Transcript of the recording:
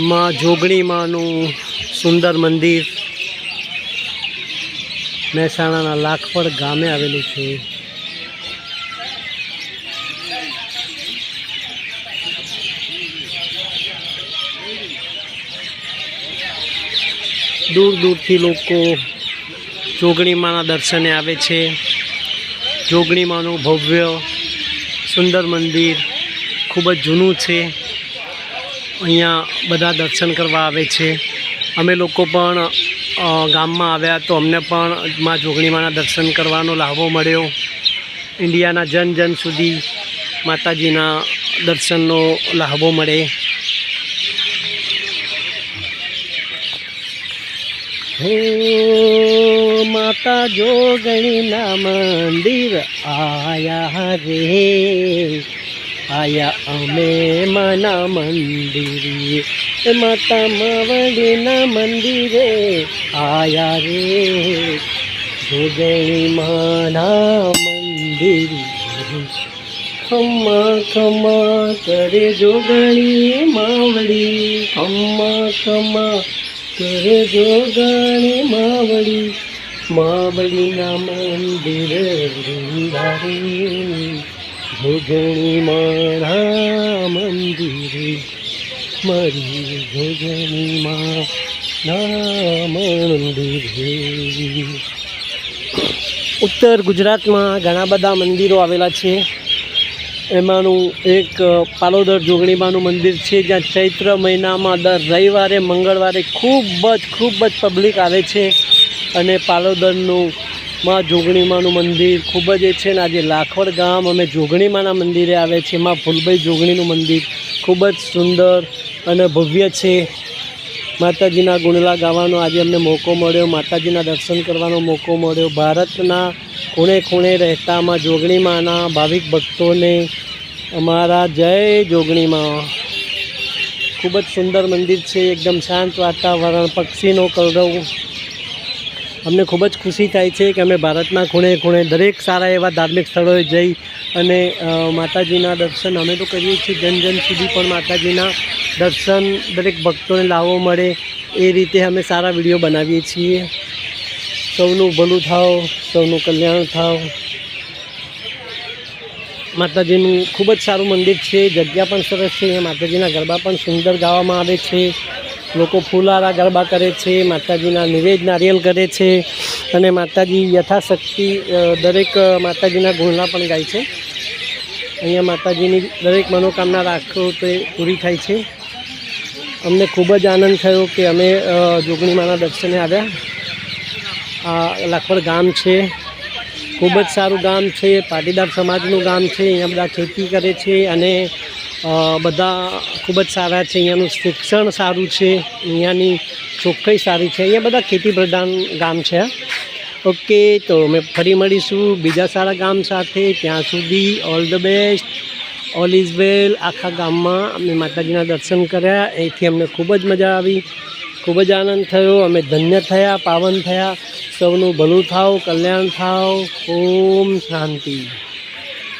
માં જોગણીમાંનું સુંદર મંદિર. મહેસાણાના લાખપડ ગામે આવેલું છે. દૂર દૂરથી લોકો જોગણીમાના દર્શને આવે છે. જોગણીમાનું ભવ્ય, સુંદર મંદિર ખૂબ જ જૂનું છે. અહીંયા બધા દર્શન કરવા આવે છે. અમે લોકો પણ ગામમાં આવ્યા તો અમને પણ મા જોગણીમાના દર્શન કરવાનો લાહવો મળ્યો. ઇન્ડિયાના જન જન સુધી માતાજીના દર્શનનો લાહવો મળે. હો, માતા જોગણીના મંદિર આયા રે. આયા અમે મના મંદિરે માતા માવડીના મંદિરે. આયા રે, જોગણી માના મંદિરે. ખમ્મા ખમ્મા કરે જોગણી માવડી. ખમ્મા ખમ્મા કરે જોગણી માવડી. માવડીના મંદિર વૃંદારી જોગણી મારા મંદિરે, મારી માં મંદિરે. ઉત્તર ગુજરાતમાં ઘણા બધા મંદિરો આવેલા છે. એમાંનું એક પાલોદર જોગણીમાનું મંદિર છે, જ્યાં ચૈત્ર મહિનામાં દર રવિવારે, મંગળવારે ખૂબ જ ખૂબ જ પબ્લિક આવે છે. અને પાલોદરનું માં જોગણીમાનું મંદિર ખૂબ જ એ છે ને આજે લાખવડ ગામ અમે જોગણીમાના મંદિરે આવે છે. માં ફૂલભાઈ જોગણીનું મંદિર ખૂબ જ સુંદર અને ભવ્ય છે. માતાજીના ગુણલા ગાવાનો આજે અમને મોકો મળ્યો. માતાજીના દર્શન કરવાનો મોકો મળ્યો. ભારતના ખૂણે ખૂણે રહેતામાં જોગણીમાના ભાવિક ભક્તોને અમારા જય જોગણીમાં. ખૂબ જ સુંદર મંદિર છે. એકદમ શાંત વાતાવરણ, પક્ષીનો કલરવ અમને ખૂબ જ ખુશી થાય છે કે અમે ભારતના ખૂણે ખૂણે દરેક સારા એવા ધાર્મિક સ્થળોએ જઈ અને માતાજીના દર્શન અમે તો કરીએ છીએ. જન જન સુધી પણ માતાજીના દર્શન દરેક ભક્તોને લાવો મળે. એ રીતે અમે સારા વીડિયો બનાવીએ છીએ. સૌનું ભલું થાવ, સૌનું કલ્યાણ થાવ. માતાજીનું ખૂબ જ સારું મંદિર છે. જગ્યા પણ સરસ છે. માતાજીના ગરબા પણ સુંદર ગાવામાં આવે છે. લોકો ફૂલારા ગરબા કરે છે, માતાજીના નિવેદ નારિયેલ કરે છે અને માતાજી યથાશક્તિ દરેક માતાજીના ગુણલા પણ ગાય છે. અહીંયા માતાજીની દરેક મનોકામના રાખો તે પૂરી થાય છે. અમને ખૂબ જ આનંદ થયો કે અમે જોગણીમાના દર્શને આવ્યા. આ લાખવડ ગામ છે. ખૂબ જ સારું ગામ છે. પાટીદાર સમાજનું ગામ છે. અહીંયા બધા ખેતી કરે છે અને બધા ખૂબ જ સારા છે. અહીંયાનું શિક્ષણ સારું છે. અહીંયાની ચોખ્ખાઈ સારી છે. અહીંયા બધા ખેતી પ્રધાન ગામ છે. ઓકે, તો અમે ફરી મળીશું બીજા સારા ગામ સાથે. ત્યાં સુધી all the best. All is well. આખા ગામમાં અમે માતાજીના દર્શન કર્યા. એથી અમને ખૂબ જ મજા આવી. ખૂબ જ આનંદ થયો. અમે ધન્ય થયા, પાવન થયા. સૌનું ભલું થાવ, કલ્યાણ થાવ. ઓમ શાંતિ.